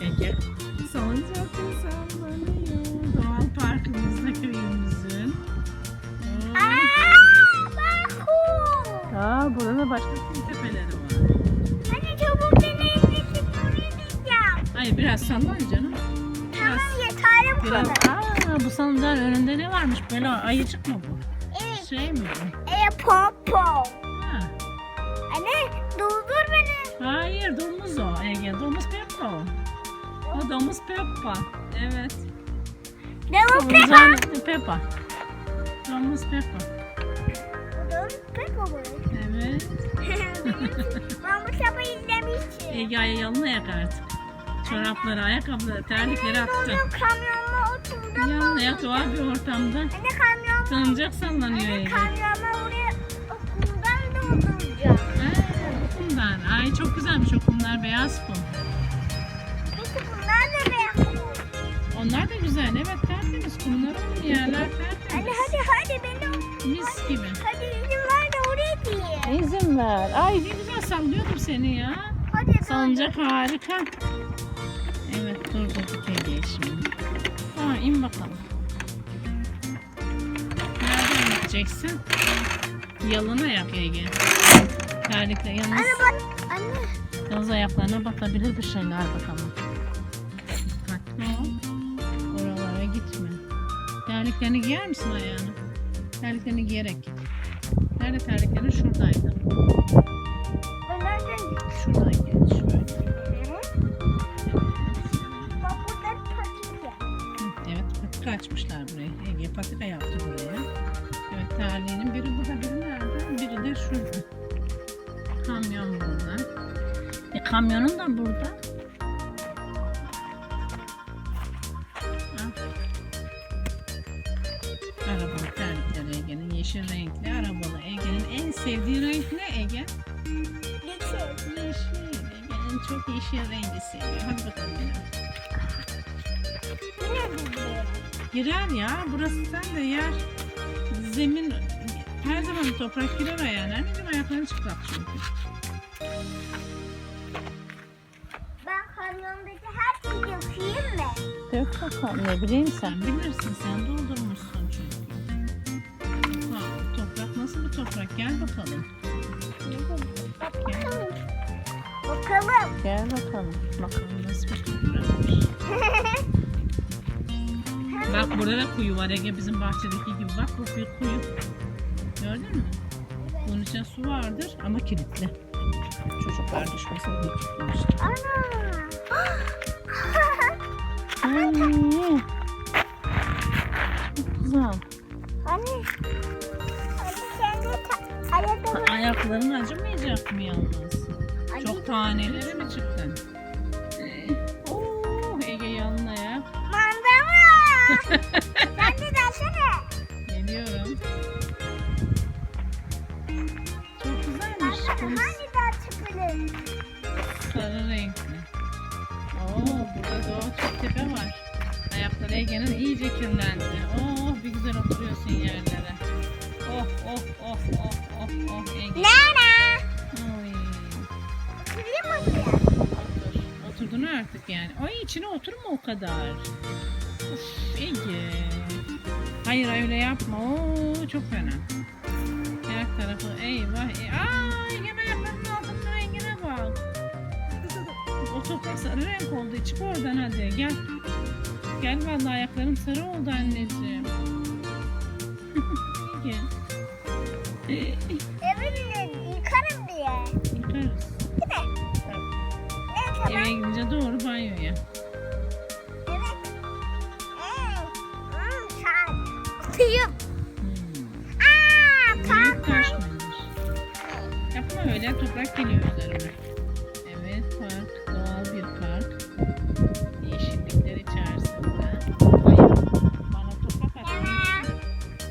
Ege salıncakta sallanıyor. Doğal parkımızda köyümüzün. Aa. Aa, burada da başka kum tepeleri var. Hadi çabuk beni ellesin oraya gideceğim. Hayır biraz sallan canım. Biraz, Tamam yeterli bu biraz. kadar. Aa, bu salıncağın önünde ne varmış? Böyle ayıcık mı bu? Evet. Şey mi bu? E popo. Ha. Anne durdur beni. Hayır domuz o Domuz Peppa o. O domuz Peppa. Evet. Devam Peppa. Salıncağın Peppa. Domuz Peppa. Devam Peppa mı? Evet. ben bu sabah izlemiştim. Ege yalın ayak artık. Çorapları, ayakkabıları, terlikleri attı. Benim kamyonuma oturdum. Yalın ayak doğal bir ortamda. Anne kamyon. Salıncak sallanıyor Anne Ege. kamyonuma oraya okuldan dolduracağım. Ha, bu kumdan. Ay çok güzelmiş o kumlar. Beyaz kum. Peki bunlar ne be? Onlar da güzel. Evet tertemiz kumlar onun yerler tertemiz. Anne hadi hadi beni. Mis gibi. Hadi izin ver de oraya diyeyim. İzin ver. Ay ne güzel sallıyordum seni ya. Hadi dur. Salıncak harika. Evet durdurduk Ege'yi şimdi. Tamam in bakalım. Nereden gideceksin? Yalın ayak Ege. Terlikle yalnız, Anne bak. Anne. yalnız ayaklarına batabilir bir şeyler bakalım. Dikkatli ol. Oralara gitme. Terliklerini giyer misin ayağına? Terliklerini giyerek git. Nerede terliklerin? Şuradaydı. Ben nereden Şuradan gel şöyle. Patika açmışlar buraya. Ege patika yaptı buraya. Evet terliğinin biri burada biri nerede? Biri de şurada. Kamyon burada. E, kamyonun da burada. Al. Arabalı terlikleri Ege'nin yeşil renkli arabalı. Ege'nin en sevdiği renk ne Ege? Geçin. Yeşil. Ege'nin çok yeşil rengi seviyor. Hadi bakalım. Girer ya. Burası sen de yer. Zemin her zaman toprak girer ayağına. Anneciğim ayakların çıplak çünkü. Ben kamyondaki her şeyi yakayım mı? Dök bakalım. Ne bileyim sen bilirsin. Sen doldurmuşsun çünkü. Ha, toprak nasıl bir toprak? Gel bakalım. Bak bakalım. Bakalım. Gel bakalım. Bakalım nasıl bir toprakmış. Bak burada da kuyu var Ege bizim bahçedeki gibi. Bak bu bir kuyu. Gördün mü? Bunun içinde su vardır ama kilitli. Çocuklar düşmesin diye. Ana. Çok güzel. Anne. Ayakların acımayacak mı yalnız? Çok taneleri mi çıktın? Oo, Ege yalın ayak. Manda hangi ders çıkılır? sarı renkli. Oo, burada doğa çok tepe var. Ayakları Ege'nin iyice kirlendi. Oh, bir güzel oturuyorsun yerlere. Oh, oh, oh, oh, oh, oh Ege. Nana. Oy. Oturayım mı? Otur. Oturdun artık yani. Ay içine oturma o kadar. Uf Ege. Hayır öyle yapma. Oo çok fena. Tarafı eyvah. ey- Aa Ege ayaklarının altının rengine bak. O toprak sarı renk oldu. Çık oradan hadi gel. Gel vallahi ayaklarım sarı oldu anneciğim. Ege. Evet yıkarım diye. Yıkarız. Değil mi? Evet. Eve gidince doğru banyoya. Evet. Hmm. Hmm, saat. Atayım. Yapma öyle toprak geliyor üzerine. Evet park doğal bir park. Yeşillikler içerisinde. Hayır bana toprak.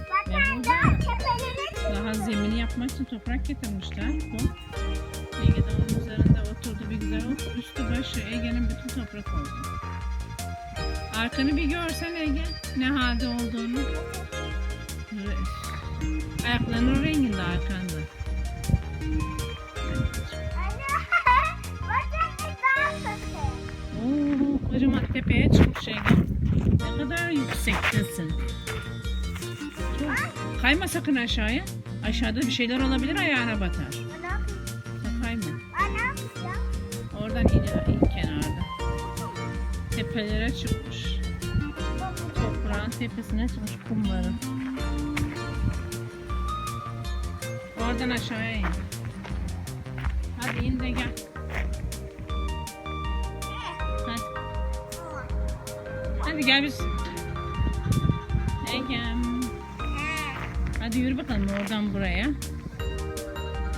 Bak ben daha zemini yapmak için toprak getirmişler. Bu. Ege onun üzerinde oturdu bir güzel. Of, üstü başı Ege'nin bütün toprak oldu. Arkanı bir görsen Ege ne halde olduğunu. Ayaklarının renginde arkanda. Tepeye çıkmış Ege. Ne kadar yüksektesin. Çok- Kayma sakın aşağıya. Aşağıda bir şeyler olabilir ayağına batar. Ne Kayma. Oradan iniyor in kenarda. Tepelere çıkmış. Toprağın tepesine çıkmış kumların. Oradan aşağıya in. Hadi in de gel. Hadi gel biz. Egem. Hadi yürü bakalım oradan buraya.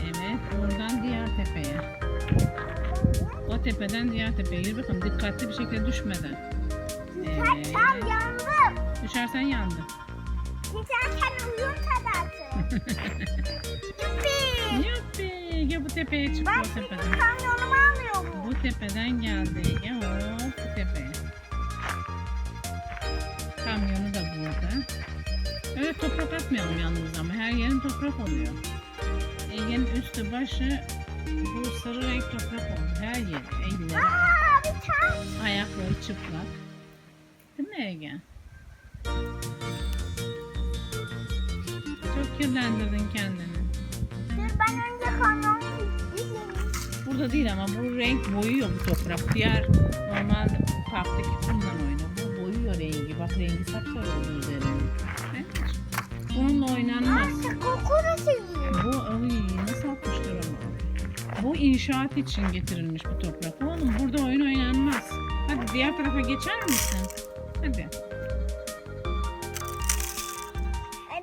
Evet, oradan diğer tepeye. O tepeden diğer tepeye yürü bakalım dikkatli bir şekilde düşmeden. Evet. Tam yandım. Düşersen yandı. Geçerken uyum tadası. Yuppi. Yuppi. Gel bu tepeye çık Ben o şimdi tepeden. kamyonumu alıyorum. Bu tepeden geldi. Gel Öyle toprak atmayalım yalnız ama her yerin toprak oluyor. Ege'nin üstü başı bu sarı renk toprak oldu. Her bir tane. ayakları çıplak. Değil mi Ege? Çok kirlendirdin kendini. Dur ben önce izleyeyim. Burada değil ama bu renk boyuyor bu toprak. Diğer normal parktaki kumdan oynuyor. Bu boyuyor rengi. Bak rengi sapsarı oldu üzerine. Bununla oynanmaz. Artık kokunu seviyorum. Bu ay nasıl atmışlar ama. Bu inşaat için getirilmiş bu toprak. Oğlum burada oyun oynanmaz. Hadi diğer tarafa geçer misin? Hadi.